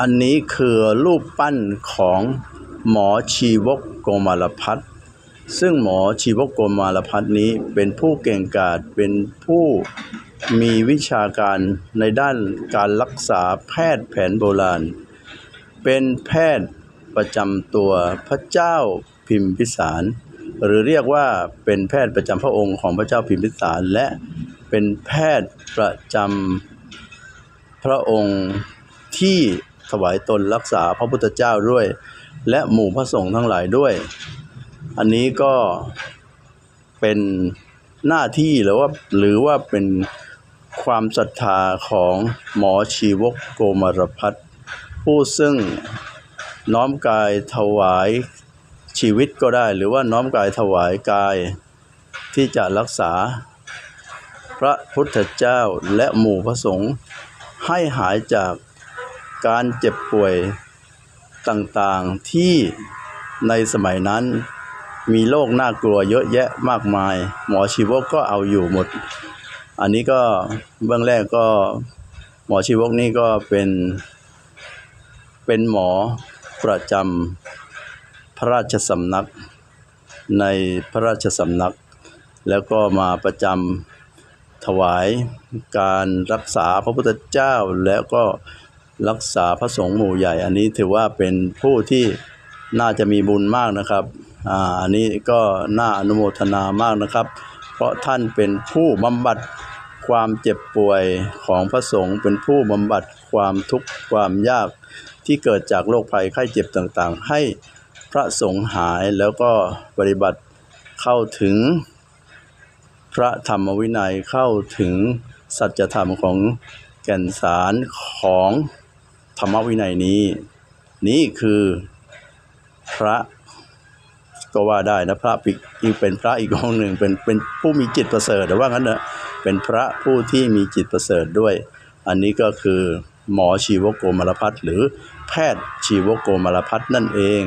อันนี้คือรูปปั้นของหมอชีวกโกมารพัฒน์ซึ่งหมอชีวกโกมารพัฒน์นี้เป็นผู้เก่งกาจเป็นผู้มีวิชาการในด้านการรักษาแพทย์แผนโบราณ เป็นแพทย์ประจำตัวพระเจ้าพิมพิสาร หรือเรียกว่าเป็นแพทย์ประจำพระองค์ของพระเจ้าพิมพิสาร และเป็นแพทย์ประจำพระองค์ที่ ถวายตนรักษาพระพุทธเจ้าด้วย และหมู่พระสงฆ์ทั้งหลายด้วย อันนี้ก็เป็นหน้าที่หรือว่าหรือว่าเป็นความศรัทธาของหมอชีวกโกมารพัฒน์ผู้ซึ่งน้อมกายถวายชีวิตก็ได้ หรือว่าน้อมกายถวายกายที่จะรักษา พระพุทธเจ้าและหมู่พระสงฆ์ให้หายจาก การเจ็บป่วยต่างๆที่ในสมัยนั้น มีโรคน่ากลัวเยอะแยะมากมาย หมอชีวกก็เอาอยู่หมด อันนี้ก็เบื้องแรกก็หมอชีวกนี่ก็เป็น เป็นหมอประจำพระราชสำนัก ในพระราชสำนัก แล้วก็มาประจำถวายการรักษาพระพุทธเจ้าแล้วก็ รักษาพระสงฆ์หมู่ใหญ่ อันนี้ถือว่าเป็นผู้ที่น่าจะมีบุญมากนะครับอ่าอันนี้ก็น่าอนุโมทนามากนะครับ เพราะท่านเป็นผู้บำบัดความเจ็บป่วยของพระสงฆ์เป็นผู้บำบัดความทุกข์ความยากที่เกิดจากโรคภัยไข้เจ็บต่างๆ ให้พระสงฆ์หายแล้วก็ปฏิบัติเข้าถึงพระธรรมวินัยเข้าถึงสัจธรรมของแก่นสารของ ธรรมวินัยนี้ นี่คือพระก็ว่าได้นะพระปิอีกเป็นพระอีกองหนึ่งเป็นเป็นผู้มีจิตประเสริฐแต่ว่างั้นเนอะเป็นพระผู้ที่มีจิตประเสริฐด้วย อันนี้ก็คือหมอชีวโกมารพัฒหรือแพทย์ชีวโกมารพัฒนั่นเอง